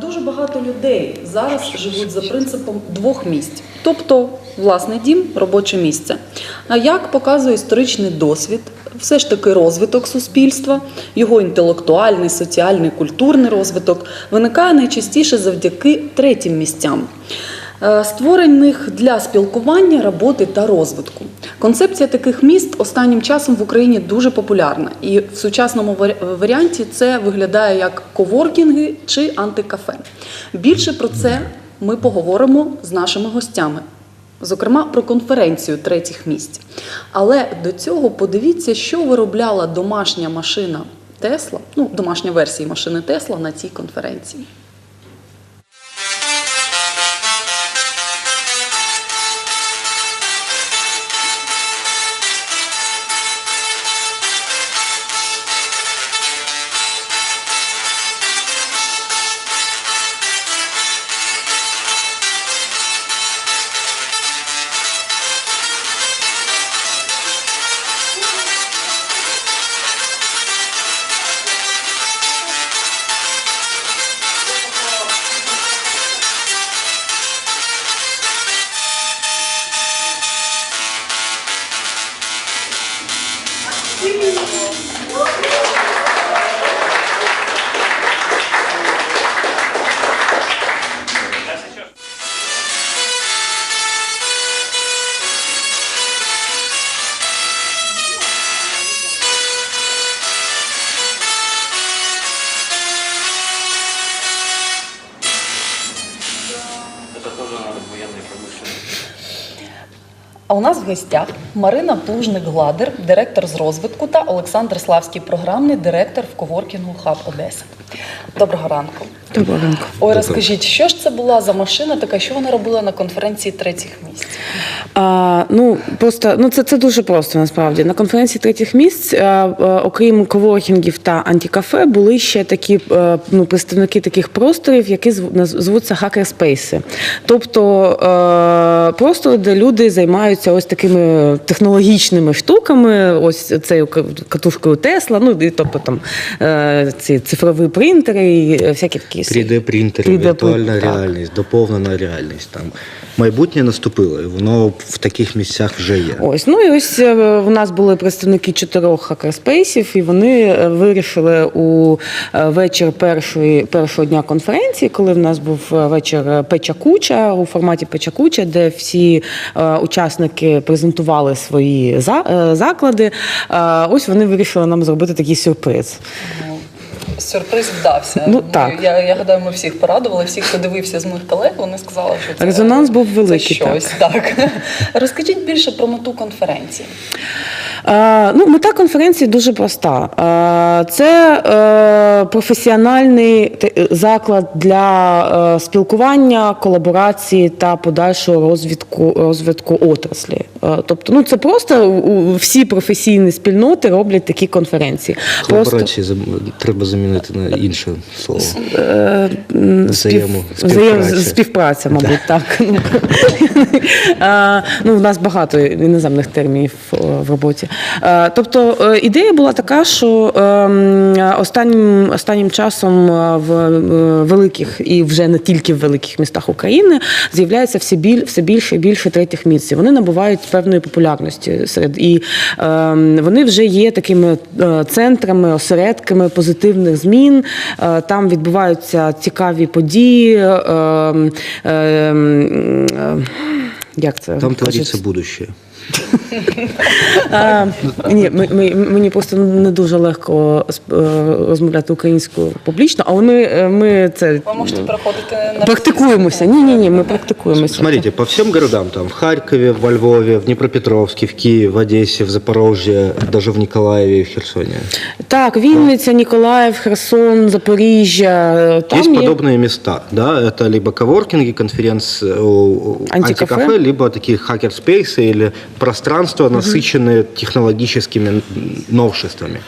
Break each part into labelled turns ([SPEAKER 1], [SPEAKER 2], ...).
[SPEAKER 1] Дуже багато людей зараз живуть за принципом двох місць, тобто власний дім, робоче місце. А як показує історичний досвід, все ж таки розвиток суспільства, його інтелектуальний, соціальний, культурний розвиток виникає найчастіше завдяки третім місцям. Е, Створених для спілкування, роботи та розвитку. Концепція таких міст останнім часом в Україні дуже популярна, і в сучасному варіанті це виглядає як коворкінги чи антикафе. Більше про це ми поговоримо з нашими гостями, зокрема про конференцію третіх місць. Але до цього подивіться, що виробляла домашня машина Тесла, ну домашня версія машини Тесла на цій конференції.
[SPEAKER 2] Это в
[SPEAKER 1] гостях Марина Плужник-Гладер, директор з розвитку, та Олександр Славський, програмний директор в коворкінгу Хаб Одеса. Доброго ранку.
[SPEAKER 3] Доброго ранку.
[SPEAKER 1] Ой, розкажіть, що ж це була за машина така, що вона робила на конференції третіх місць?
[SPEAKER 3] А, ну просто ну це, це дуже просто насправді. На конференції третіх місць, а, а, окрім коворкінгів та антикафе, були ще такі е, ну, представники таких просторів, які звуться хакерспейси. Тобто е, простори, де люди займаються ось такими технологічними штуками, ось цією катушкою Тесла, ну і тобто там е, ці цифрові принтери і всякі такі
[SPEAKER 4] 3D принтери,
[SPEAKER 3] 3D
[SPEAKER 4] віртуальна
[SPEAKER 3] так.
[SPEAKER 4] реальність, доповнена реальність. Там майбутнє наступило, і воно в таких місцях вже є.
[SPEAKER 3] Ось ну і ось в нас були представники чотирьох хакерспейсів, і вони е, вирішили у е, вечір першої першого дня конференції, коли в нас був е, вечір е, Печа Куча у форматі Печа Куча, де всі учасники презентували свої за- заклади. Ось вони вирішили нам зробити такий сюрприз.
[SPEAKER 1] Сюрприз вдався.
[SPEAKER 3] Ну,
[SPEAKER 1] Ми-
[SPEAKER 3] так.
[SPEAKER 1] Я, я гадаю, ми всіх порадували. Всіх, хто дивився з моїх колег, вони сказали, що це
[SPEAKER 3] Резонанс був
[SPEAKER 1] це
[SPEAKER 3] щось. так.
[SPEAKER 1] Так. Розкажіть більше про мету конференції.
[SPEAKER 3] Е, Ну, мета конференції дуже проста. Е, Це е, професіональний заклад для спілкування, колаборації та подальшого розвитку, розвитку отраслі. Тобто, ну це просто всі професійні спільноти роблять такі конференції. Просто
[SPEAKER 4] Колаборації зам- треба замінити на інше слово. Взаємо- співпраця.
[SPEAKER 3] співпраця, мабуть, так. Ну, в нас багато іноземних термінів в роботі. Е, Тобто е, ідея була така, що ем, останнім, останнім часом е, в великих і вже не тільки в великих містах України з'являється все, біль, все більше і більше третіх місць. Вони набувають певної популярності серед і ем, вони вже є такими центрами, осередками позитивних змін. Там відбуваються цікаві події. ем, Як це
[SPEAKER 4] Там твориться будущее
[SPEAKER 3] А, ні, ми, ми, мені просто не дуже легко е, розмовляти українською публічно, але ми, е, ми це
[SPEAKER 1] Ви можете переходити на
[SPEAKER 3] практикуємося. Ні, ні, ні, ми практикуємося.
[SPEAKER 4] Смотрите, по всем городам, там в Харькове, во Львове, в Днепропетровске, в Киеве, в Одессе, в Запорожье, даже в Николаеве и в Херсоне.
[SPEAKER 3] Так, Вінниця, Ніколаїв, Херсон, Запоріжжя. е, Там
[SPEAKER 4] Есть
[SPEAKER 3] є.
[SPEAKER 4] подобные места, да, это либо коворкинги, конференц, э,
[SPEAKER 3] Антикафе.
[SPEAKER 4] антикафе, либо такие хакерспейсы или пространства, насыщенное технологическими новшествами.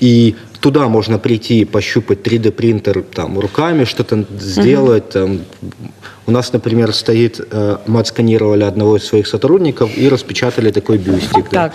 [SPEAKER 4] И туда можно прийти, пощупать 3D принтер там руками, что-то сделать. Там. У нас, например, стоит, э, мы отсканировали одного из своих сотрудников и распечатали такой бюстик. да.
[SPEAKER 3] Так.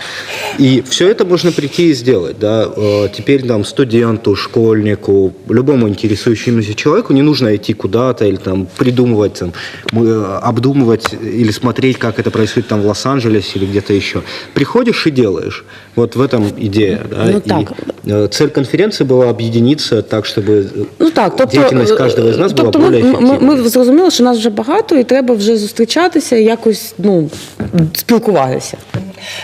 [SPEAKER 4] И все это можно прийти и сделать. Да. Э, Теперь там студенту, школьнику, любому интересующемуся человеку не нужно идти куда-то или там придумывать, там, э, обдумывать или смотреть, как это происходит там в Лос-Анджелесе или где-то еще. Приходишь и делаешь. Вот в этом идея. Да.
[SPEAKER 3] Ну,
[SPEAKER 4] И,
[SPEAKER 3] так.
[SPEAKER 4] э, цель конференции была объединиться так, чтобы э,
[SPEAKER 3] Ну так, тобто
[SPEAKER 4] деятельность каждого из нас была
[SPEAKER 3] тобто
[SPEAKER 4] более
[SPEAKER 3] ми, ми,
[SPEAKER 4] эффективной.
[SPEAKER 3] ми зрозуміли, що нас вже багато, і треба вже зустрічатися і якось ну спілкуватися.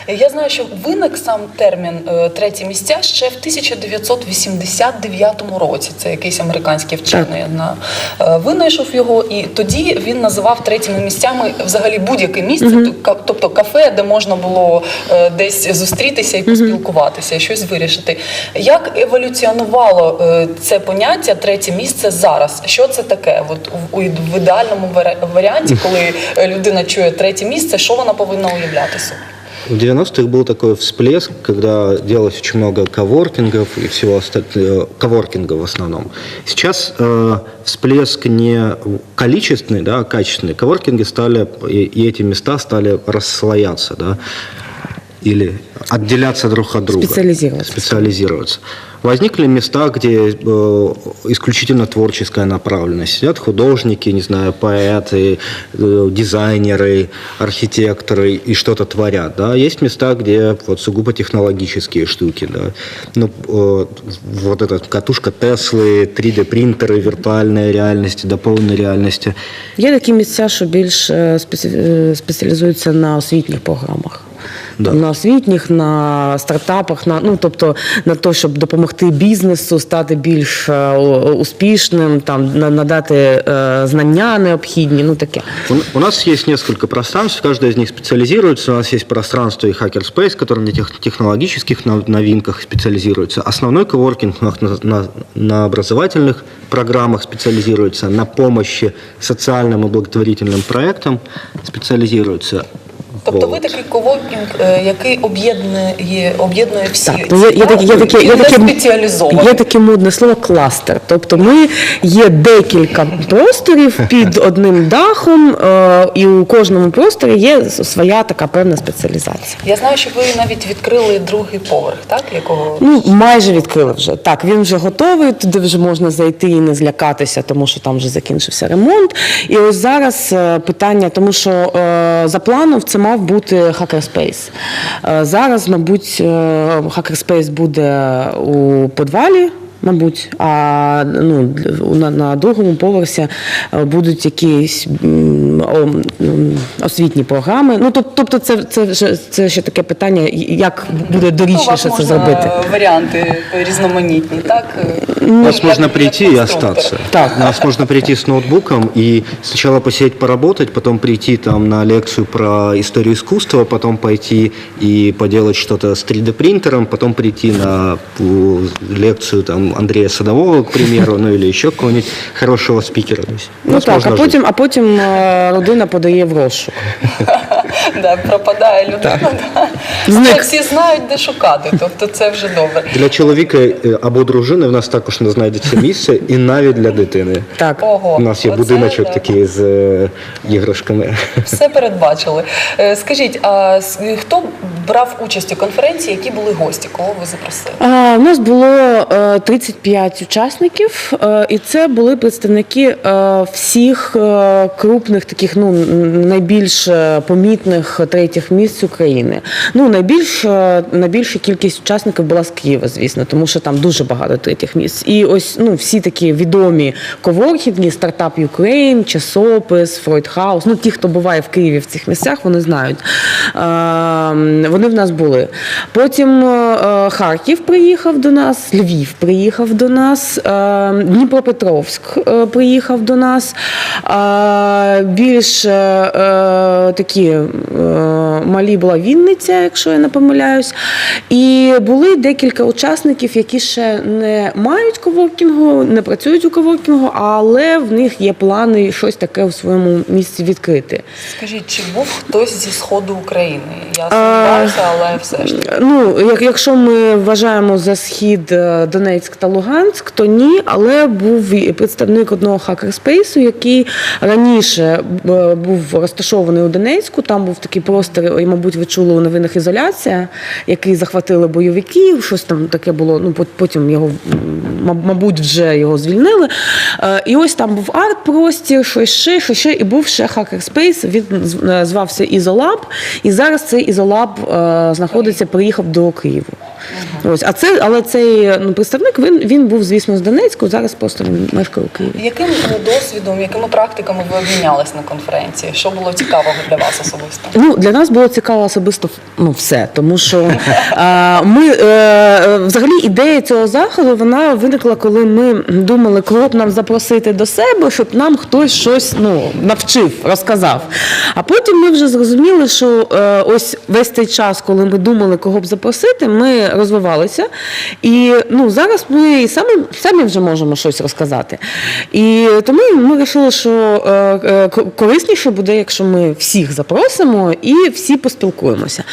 [SPEAKER 1] Я знаю, що виник сам термін е, треті місця ще в 1989 році. Це якийсь американський вчений на е, винайшов його, і тоді він називав третіми місцями взагалі будь-яке місце, ка- тобто кафе, де можна було е, десь зустрітися і поспілкуватися, і щось вирішити. Як еволюціонувало це поняття третє місце зараз? Що це таке? От у, ідеальному варіанті, коли людина чує третє місце, що вона повинна уявляти собі?
[SPEAKER 4] В 90-х был такой всплеск, когда делалось очень много коворкингов и всего остального, коворкинга в основном. Сейчас э, всплеск не количественный, да, а качественный. Коворкинги стали, и, и эти места стали расслояться, да, или отделяться друг от друга.
[SPEAKER 3] Специализироваться.
[SPEAKER 4] Специализироваться. Возникли места, где э, исключительно творческая направленность. Сидят художники, не знаю, поэты, э, дизайнеры, архитекторы и что-то творят. Да? Есть места, где вот сугубо технологические штуки. Да? Ну, э, вот эта катушка Теслы, 3D-принтеры, виртуальная реальность, дополненной реальности.
[SPEAKER 3] Є такі місця, що більш е, спеці- е, спеціалізуються на освітніх програмах.
[SPEAKER 4] Да.
[SPEAKER 3] На освітніх, на стартапах, на ну тобто на те, щоб допомогти бізнесу стати більш е, у- успішним, там на- надати е, знання необхідні. Ну таке.
[SPEAKER 4] У, у нас есть несколько пространств, каждое из них специализируется. У нас есть пространство и Hackerspace, который на тех, технологических нов- новинках специализируется. Основной коворкинг на, на- на образовательных программах специализируется, на помощи социальным и благотворительным проектам специализируется.
[SPEAKER 1] Тобто ви такий коворкінг, е, який об'єднує об'єднує всі
[SPEAKER 3] Так,
[SPEAKER 1] ці
[SPEAKER 3] ну, є, є, таке- є, таке, є, таке,
[SPEAKER 1] спеціалізовані.
[SPEAKER 3] є таке модне слово кластер. Тобто ми є декілька просторів під одним дахом, е, і у кожному просторі є своя така певна спеціалізація.
[SPEAKER 1] Я знаю, що ви навіть відкрили другий поверх, так якого
[SPEAKER 3] Ну, майже відкрили вже. Так, він вже готовий, туди вже можна зайти і не злякатися, тому що там вже закінчився ремонт. І ось зараз е, питання, тому що за планом це мав бути Hackerspace. Е, зараз, мабуть, хакерспейс буде у подвалі. Мабуть, а ну для- на, на другому поверсі е, будуть якісь м, о, м, освітні програми. Ну тоб- тобто, це це вже це ще таке питання, як буде
[SPEAKER 1] Ну, у
[SPEAKER 3] дорічніше
[SPEAKER 1] вас
[SPEAKER 3] це
[SPEAKER 1] можна
[SPEAKER 3] зробити.
[SPEAKER 1] варіанти різноманітні, так?
[SPEAKER 4] У нас
[SPEAKER 1] Як-
[SPEAKER 4] можно
[SPEAKER 1] як
[SPEAKER 4] прийти и
[SPEAKER 1] конструктор.
[SPEAKER 4] остаться.
[SPEAKER 3] Так.
[SPEAKER 4] У нас можно прийти с ноутбуком и сначала посидеть, поработать, потом прийти там на лекцию про историю искусства, потом пойти и поделать что-то с 3D-принтером, потом прийти на э, лекцию там Андрея Садового, к примеру, ну или еще кого-нибудь хорошего спикера.
[SPEAKER 3] Ну так, а потім, а потім е, родина подає в розшук.
[SPEAKER 1] Да, пропадає людина. Да. Але всі знають, де шукати, тобто це вже добре.
[SPEAKER 4] Для чоловіка е, або дружини в нас також не знайдеться місце, і навіть для дитини.
[SPEAKER 3] Так.
[SPEAKER 1] Ого,
[SPEAKER 4] У нас є
[SPEAKER 1] оце
[SPEAKER 4] будиночок
[SPEAKER 1] да.
[SPEAKER 4] такий з е, іграшками.
[SPEAKER 1] Все передбачили. Е, Скажіть, а с- хто брав участь у конференції, які були гості? Кого ви запросили?
[SPEAKER 3] А, У нас було е, 35 учасників, е, і це були представники е, всіх е, крупних таких ну н- найбільш е, помітних третіх місць України. Ну найбільш е, найбільша кількість учасників була з Києва, звісно, тому що там дуже багато третіх місць. І ось ну всі такі відомі коворкінги, стартап Ukraine, часопис, Фройд Хаус. Ну ті, хто буває в Києві в цих місцях, вони знають. Е, Вони в нас були. Потім е, Харків приїхав до нас, Львів приїхав до нас, е, Дніпропетровськ е, приїхав до нас. Е, Більш е, е, такі е, Малі була Вінниця, якщо я не помиляюсь. І були декілька учасників, які ще не мають коворкінгу, не працюють у коворкінгу, але в них є плани щось таке у своєму місці відкрити.
[SPEAKER 1] Скажіть, чи був хтось зі сходу України? Я сумніваюся, але все ж таки.
[SPEAKER 3] Ну, як, якщо ми вважаємо за схід е, Донецьк та Луганськ, то ні, але був представник одного хакерспейсу, який раніше е, був розташований у Донецьку. Там був такий простір, і, мабуть, ви чули у новинах ізоляція, який захватили бойовиків, Щось там таке було. Ну потім його мабуть вже його звільнили. Е, І ось там був арт-простір, щось ще, щось ще, і був ще хакерспейс. Він е, звався Ізолаб. І зараз цей Ізолаб е, знаходиться, приїхав до Києва. Ось, а це, але цей ну, представник він, він був, звісно, з Донецьку, зараз просто він мешкає у Києві.
[SPEAKER 1] Яким е, досвідом, якими практиками ви обмінялись на конференції? Що було цікавого для вас особисто?
[SPEAKER 3] Ну, для нас було цікаво особисто ну, все, тому що а, ми е, е, взагалі ідея цього заходу вона виникла, коли ми думали, кого б нам запросити до себе, щоб нам хтось щось ну, навчив, розказав. А потім ми вже зрозуміли, що е, ось весь цей час, коли ми думали, кого б запросити, ми розвивалися. І ну, зараз ми і самі, самі вже можемо щось розказати. І тому ми вирішили, що е, е, корисніше буде, якщо ми всіх запросимо і всі поспілкуємося.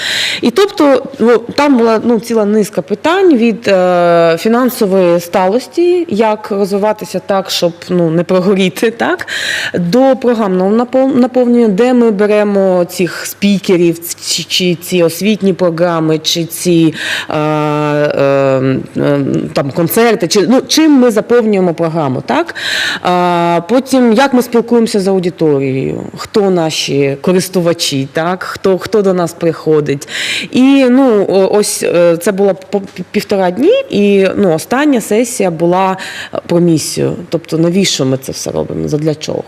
[SPEAKER 3] І тобто, ну, там була ну, ціла низка питань від е, фінансової сталості, як розвиватися так, щоб ну, не прогоріти, так, до програмного наповнення, де ми беремо цих спікерів, чи, ці освітні програми, чи ці там, концерти, чи, ну, чим ми заповнюємо програму. Так? Потім, як ми спілкуємося з аудиторією, хто наші користувачі, так? хто, хто до нас приходить. І ну, ось е, це було півтора дні, і ну, остання сесія була про місію. Тобто, навіщо ми це все робимо? Задля чого?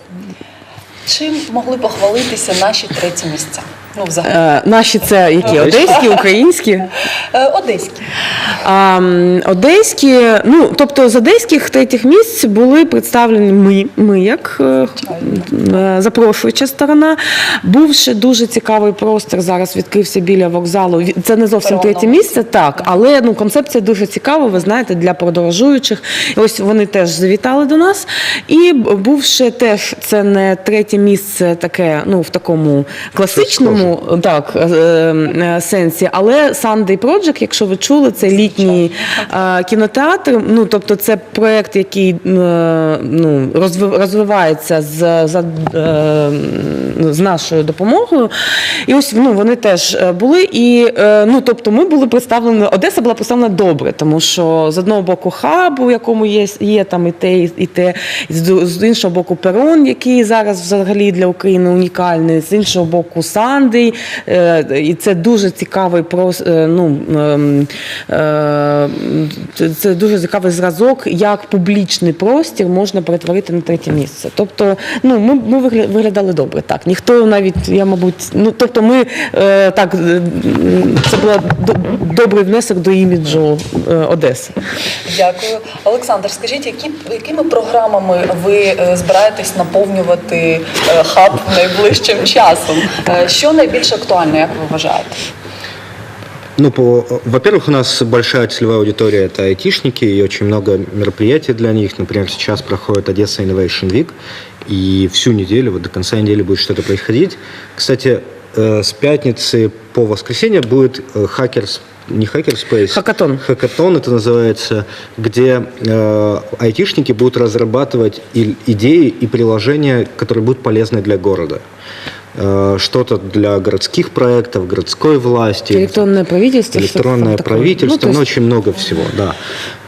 [SPEAKER 1] Чим могли похвалитися наші треті місця? Ну, взагалі.
[SPEAKER 3] Е, наші це які? Одеські, українські?
[SPEAKER 1] Е, Одеські.
[SPEAKER 3] А, одеські, ну тобто з одеських третіх місць були представлені ми, ми як е, е, запрошуюча сторона. Був ще дуже цікавий простір. Зараз відкрився біля вокзалу. Це не зовсім третє місце, так, але ну концепція дуже цікава. Ви знаєте, для подорожуючих. І ось вони теж завітали до нас. І був ще теж це не третє місце, таке, ну в такому класичному так е, е, сенсі, але Sunday Project, якщо ви чули, це літній е, кінотеатр. Ну тобто, це проект, який ну розвивається з, за, з нашою допомогою. І ось ну вони теж були. І ну тобто, ми були представлені. Одеса була представлена добре, тому що з одного боку хаб, у якому є, є там і те, і те, і з, іншого боку, перон, який зараз взагалі для України унікальний, з іншого боку, Сандий. Е, І це дуже цікавий е, ну, ем, е, це- дуже цікавий зразок, як публічний простір можна перетворити на третє місце. Тобто, ну, ми, ми виглядали добре. Так, ніхто навіть, я мабуть, ну тобто, ми так, це був добрий внесок до іміджу Одеси.
[SPEAKER 1] Дякую. Олександр, скажіть, які, якими програмами ви збираєтесь наповнювати хаб найближчим часом? Що найбільш актуально, як ви вважаєте?
[SPEAKER 4] Ну, по, во-первых, у нас большая целевая аудитория – это айтишники, и очень много мероприятий для них. Например, сейчас проходит Одесса Innovation Week, и всю неделю, вот до конца недели будет что-то происходить. Кстати, э, с пятницы по воскресенье будет э, хакерс, не хакерспейс,
[SPEAKER 3] Хакатон.
[SPEAKER 4] Хакатон это называется, где э, айтишники будут разрабатывать и- идеи и приложения, которые будут полезны для города. Э, что-то для городских проектов, городской власти,
[SPEAKER 3] Электронное правительство.
[SPEAKER 4] электронное
[SPEAKER 3] там такое.
[SPEAKER 4] правительство,
[SPEAKER 3] Ну, то
[SPEAKER 4] ну,
[SPEAKER 3] есть-
[SPEAKER 4] очень много всего, да.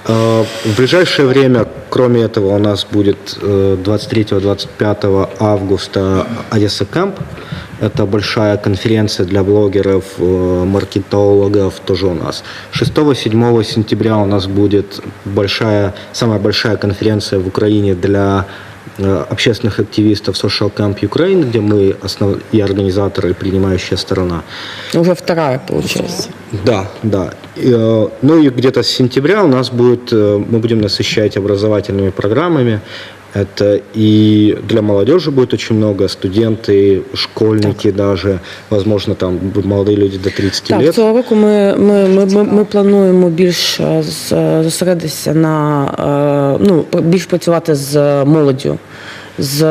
[SPEAKER 4] Э, В ближайшее время, кроме этого, у нас будет э, 23-25 августа Одесса Камп. Это большая конференция для блогеров, э, маркетологов, тоже у нас. 6-7 сентября у нас будет большая, самая большая конференция в Украине для э, общественных активистов Social Camp Ukraine, где мы основ... и организаторы, и принимающая сторона.
[SPEAKER 3] Уже вторая, получается.
[SPEAKER 4] Да, да. И, э, Ну и где-то с сентября у нас будет, э, мы будем насыщать образовательными программами. Это и для молодежи будет очень много, студенты, школьники даже, возможно, там молодые люди до 30
[SPEAKER 3] Так,
[SPEAKER 4] лет.
[SPEAKER 3] цього року ми, ми, ми, ми, ми плануємо більш е, з- е, зосередитися на е, ну, більш працювати з молоддю. З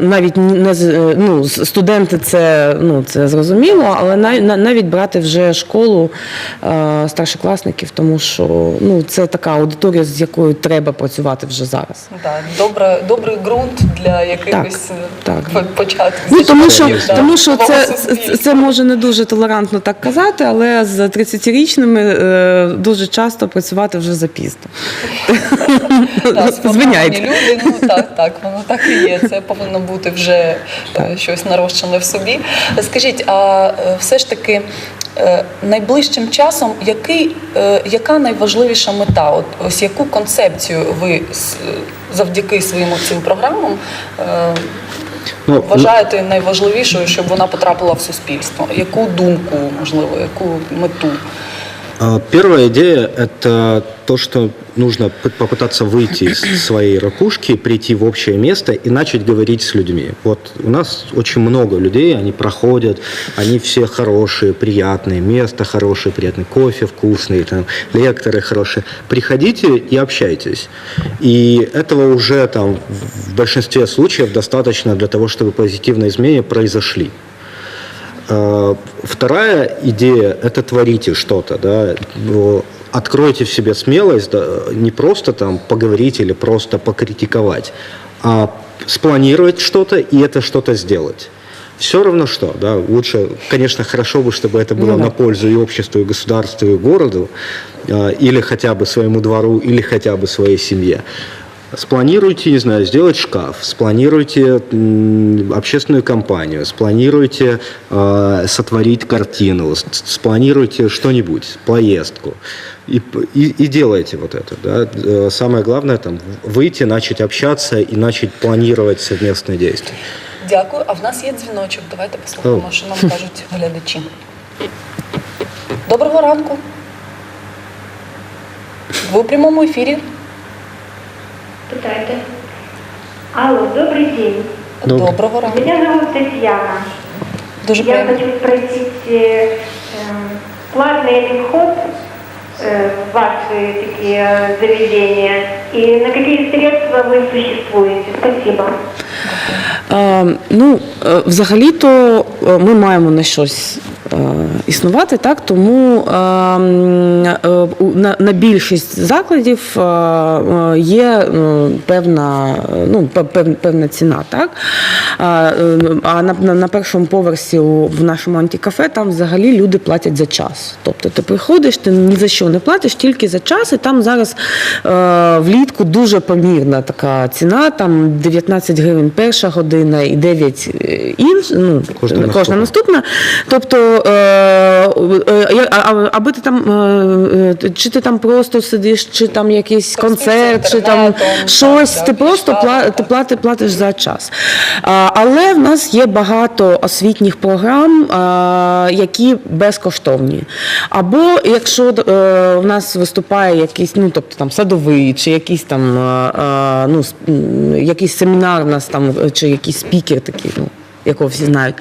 [SPEAKER 3] навіть не з е, ну, студенти це ну це зрозуміло, але нав- навіть брати вже школу е, старшокласників, тому що ну це така аудиторія, з якою треба працювати вже зараз.
[SPEAKER 1] Так, добре, добрий ґрунт для якихось
[SPEAKER 3] так.
[SPEAKER 1] по- початків.
[SPEAKER 3] Ну тому що,
[SPEAKER 1] да,
[SPEAKER 3] тому що це, це може не дуже толерантно так казати, але з 30-річними е, дуже часто працювати вже запізно.
[SPEAKER 1] Так,
[SPEAKER 3] Звиняйте.
[SPEAKER 1] люди, ну так, так, воно так і є. Це повинно бути вже е, щось нарощене в собі. Скажіть, а е, все ж таки е, найближчим часом який, яка найважливіша мета? От ось яку концепцію ви завдяки своїм цим програмам е,
[SPEAKER 4] Ну,
[SPEAKER 1] вважаєте найважливішою, щоб вона потрапила в суспільство? Яку думку, можливо, яку мету?
[SPEAKER 4] А, Первая идея – это то, что нужно попытаться выйти из своей ракушки, прийти в общее место и начать говорить с людьми. Вот у нас очень много людей, они проходят, они все хорошие, приятные, место хорошее, приятный кофе вкусный, там, лекторы хорошие. Приходите и общайтесь. И этого уже там в большинстве случаев достаточно для того, чтобы позитивные изменения произошли. Э, Вторая идея – это творите что-то, да, Э, откройте в себе смелость, да, не просто там поговорить или просто покритиковать, а спланировать что-то и это что-то сделать. Все равно что, да, лучше, конечно, хорошо бы, чтобы это было
[SPEAKER 3] Ну да.
[SPEAKER 4] на пользу и обществу, и государству, и городу, э, или хотя бы своему двору, или хотя бы своей семье. Спланируйте, не знаю, сделать шкаф, спланируйте м, общественную компанию, спланируйте э, сотворить картину, с- спланируйте что-нибудь, поездку. И, п- и, и делайте вот это. Да. Э, Самое главное там выйти, начать общаться и начать планировать совместные действия.
[SPEAKER 1] Дякую. А в нас є дзвіночок. Давайте послухаємо, що нам кажуть глядачі. Доброго ранку. Ви у прямому ефірі.
[SPEAKER 5] Питайте. Алло, добрый день.
[SPEAKER 4] Добрый.
[SPEAKER 1] Доброго ранку.
[SPEAKER 5] Меня зовут Татьяна.
[SPEAKER 1] Дуже
[SPEAKER 5] Я
[SPEAKER 1] приємно.
[SPEAKER 5] хочу спросить, э, э, платный ли вход э, в ваши такие заведения и на какие средства вы существуете? Спасибо.
[SPEAKER 3] Е, ну, е, взагалі-то е, ми маємо на щось е, існувати, так тому е, м, е, на, більшість закладів е, е, є е, певна, е, ну, певна ціна, так? А, е, на, першому поверсі в нашому антикафе там взагалі люди платять за час. Тобто ти приходиш, ти ні за що не платиш, тільки за час, і там зараз е, влітку дуже помірна така ціна, там 19 гривень перша година і 9 інш, ну,
[SPEAKER 4] Кожна
[SPEAKER 3] кожна,
[SPEAKER 4] наступна.
[SPEAKER 3] Тобто, е, е, аби ти там, е, чи ти там просто сидиш, чи там якийсь концерт, чи там щось,
[SPEAKER 1] так,
[SPEAKER 3] ти
[SPEAKER 1] так,
[SPEAKER 3] просто ти плати, платиш за час. А, Але в нас є багато освітніх програм, а, які безкоштовні. Або якщо е, в нас виступає якийсь, ну тобто там садовий, чи якийсь там ну, якийсь семінар у нас там, чи якийсь спікер такий, ну Якого всі знають,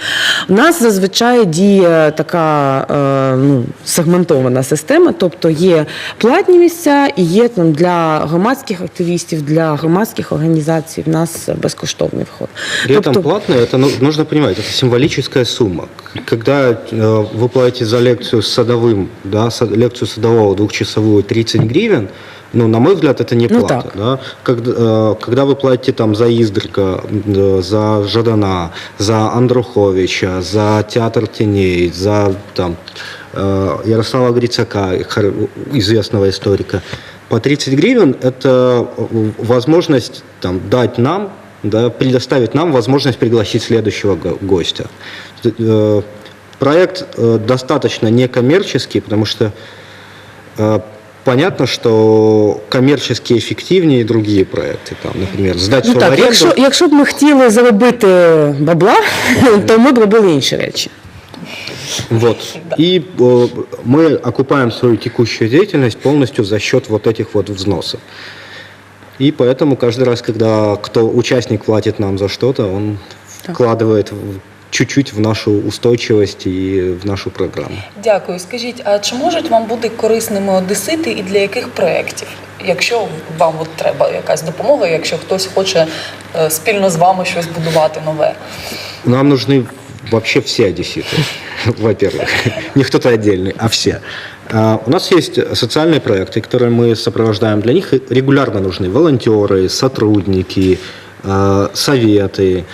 [SPEAKER 3] у нас зазвичай діє така е, ну, сегментована система, тобто є платні місця і є там для громадських активістів, для громадських організацій. В нас безкоштовний вход.
[SPEAKER 4] При этом
[SPEAKER 3] Тобто-
[SPEAKER 4] платное, это ну, нужно понимать, это символическая сумма. К- Когда э, вы платите за лекцию с садовым, да, са- лекцию садового двухчасовую 30 гривен, Ну, на мой взгляд, это не
[SPEAKER 3] Ну,
[SPEAKER 4] плата.
[SPEAKER 3] так.
[SPEAKER 4] да. Когда, э, когда вы платите там за Издрика, э, за Жадана, за Андруховича, за Театр теней, за там, э, Ярослава Грицака, известного историка, по 30 гривен это возможность там, дать нам, да, предоставить нам возможность пригласить следующего го- гостя. Проект достаточно некоммерческий, потому что понятно, что коммерчески эффективнее другие проекты. Там, например, сдать
[SPEAKER 3] Ну
[SPEAKER 4] все в
[SPEAKER 3] так,
[SPEAKER 4] аренду.
[SPEAKER 3] якщо, якщо б ми хотіли заробити бабла, то ми б робили інші речі.
[SPEAKER 4] Вот. И э, мы окупаем свою текущую деятельность полностью за счет вот этих вот взносов. И поэтому каждый раз, когда кто участник платит нам за что-то, он вкладывает в- чуть-чуть в нашу устойчивость и в нашу программу.
[SPEAKER 1] Дякую. Скажіть, а чи можуть вам бути корисними одесити і для яких проєктів? Якщо вам от треба якась допомога, якщо хтось хоче е, спільно з вами щось будувати нове.
[SPEAKER 4] Нам нужны вообще все одесситы, во-первых. Не кто-то отдельный, а все. А, У нас есть социальные проекты, которые мы сопровождаем. Для них регулярно нужны волонтеры, сотрудники, а, советы,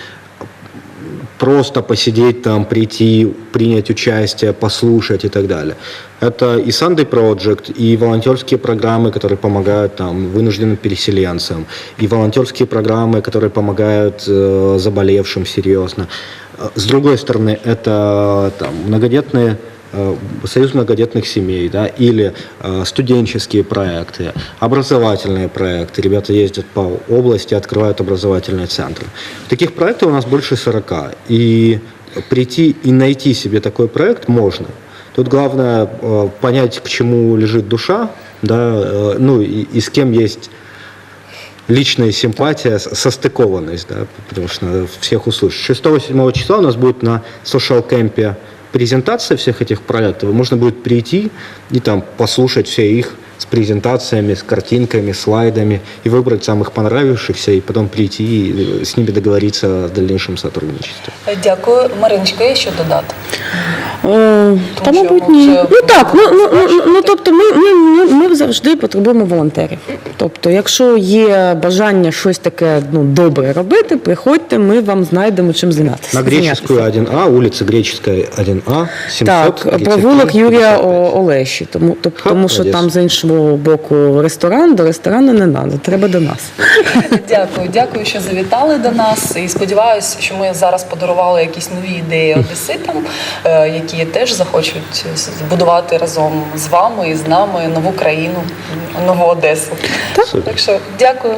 [SPEAKER 4] просто посидеть там, прийти, принять участие, послушать и так далее. Это и Sunday Project, и волонтерские программы, которые помогают там, вынужденным переселенцам, и волонтерские программы, которые помогают э, заболевшим серьезно. Э, С другой стороны, это там, многодетные Союз многодетных семей, да, или э, студенческие проекты, образовательные проекты. Ребята ездят по области, открывают образовательные центры. Таких проектов у нас больше 40. И прийти и найти себе такой проект можно. Тут главное э, понять, к чему лежит душа, да, э, ну и, и с кем есть личная симпатия, состыкованность, да, потому что надо всех услышать. 6-7 числа у нас будет на social кемпе презентация всех этих проектов. Можно будет прийти и там послушать все их с презентациями, с картинками, слайдами и выбрать самых понравившихся, и потом прийти и э, с ними договориться о дальнейшем сотрудничестве.
[SPEAKER 1] Дякую. Мариночка, є що додати?
[SPEAKER 3] Е, Та, мабуть, ні. Ну так, ну, ну, ну, ну тобто ми, ми, ми, ми завжди потребуємо волонтерів. Тобто, якщо є бажання щось таке ну, добре робити, приходьте, ми вам знайдемо чим зайнятися.
[SPEAKER 4] На Греческую 1А, улица Греческая 1А, 700
[SPEAKER 3] Так, провулок Юрія Олеші, тому, тоб-
[SPEAKER 4] Ха,
[SPEAKER 3] тому що
[SPEAKER 4] Одеса.
[SPEAKER 3] там з іншого боку ресторан, до ресторану не треба, треба до нас.
[SPEAKER 1] Дякую, дякую, що завітали до нас. І сподіваюся, що ми зараз подарували якісь нові ідеї одеситам, е, які теж захочуть будувати разом з вами і з нами нову країну, нову Одесу. Так що дякую.